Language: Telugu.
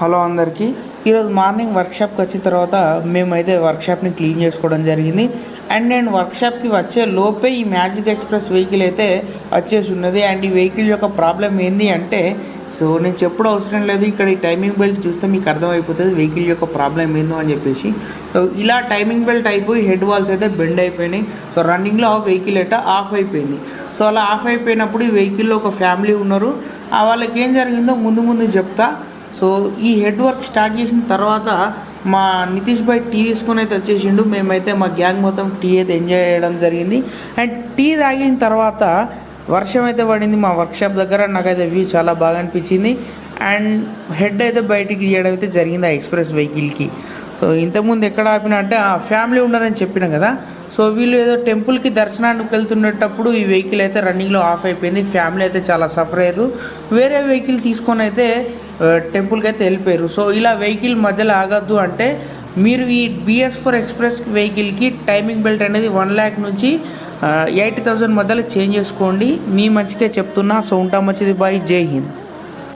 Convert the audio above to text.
హలో అందరికీ. ఈరోజు మార్నింగ్ వర్క్షాప్కి వచ్చిన తర్వాత మేమైతే వర్క్షాప్ని క్లీన్ చేసుకోవడం జరిగింది. అండ్ నేను వర్క్షాప్కి వచ్చే లోపే ఈ మ్యాజిక్ ఎక్స్ప్రెస్ వెహికల్ అయితే వచ్చేసి ఉన్నది. అండ్ ఈ వెహికల్ యొక్క ప్రాబ్లం ఏంది అంటే సో నేను చెప్పడం అవసరం లేదు. ఇక్కడ ఈ టైమింగ్ బెల్ట్ చూస్తే మీకు అర్థమైపోతుంది వెహికల్ యొక్క ప్రాబ్లం ఏందో అని చెప్పేసి. సో ఇలా టైమింగ్ బెల్ట్ అయిపోయి హెడ్ వాల్స్ అయితే బెండ్ అయిపోయినాయి. సో రన్నింగ్లో వెహికల్ అయితే ఆఫ్ అయిపోయింది. సో అలా ఆఫ్ అయిపోయినప్పుడు ఈ వెహికల్లో ఒక ఫ్యామిలీ ఉన్నారు. ఆ వాళ్ళకి ఏం జరిగిందో ముందు ముందు చెప్తా. సో ఈ హెడ్ వర్క్ స్టార్ట్ చేసిన తర్వాత మా నితీష్ భాయ్ టీ తీసుకొని అయితే వచ్చేసిండు. మేమైతే మా గ్యాంగ్ మొత్తం టీ అయితే ఎంజాయ్ చేయడం జరిగింది. అండ్ టీ తాగిన తర్వాత వర్షం అయితే పడింది మా వర్క్షాప్ దగ్గర. నాకైతే వ్యూ చాలా బాగా అనిపించింది. అండ్ హెడ్ అయితే బయటికి తీయడం అయితే జరిగింది ఆ ఎక్స్ప్రెస్ వెహికల్కి. సో ఇంతకుముందు ఎక్కడ ఆపిన అంటే ఆ ఫ్యామిలీ ఉన్నారని చెప్పిన కదా. సో వీళ్ళు ఏదో టెంపుల్కి దర్శనానికి వెళ్తున్నప్పుడు ఈ వెహికల్ అయితే రన్నింగ్లో ఆఫ్ అయిపోయింది. ఫ్యామిలీ అయితే చాలా సఫర్ అయ్యారు. వేరే వెహికల్ తీసుకొని అయితే టెంపుల్కి అయితే వెళ్ళిపోయారు. సో ఇలా వెహికల్ మధ్యలో ఆగద్దు అంటే మీరు ఈ బిఎస్ ఫోర్ ఎక్స్ప్రెస్ వెహికల్కి టైమింగ్ బెల్ట్ అనేది వన్ ల్యాక్ నుంచి ఎయిటీ థౌజండ్ మధ్యలో చేంజ్ చేసుకోండి. మీ మంచిగా చెప్తున్నా. సో ఉంటా మంచిది బాయ్. జై హింద్.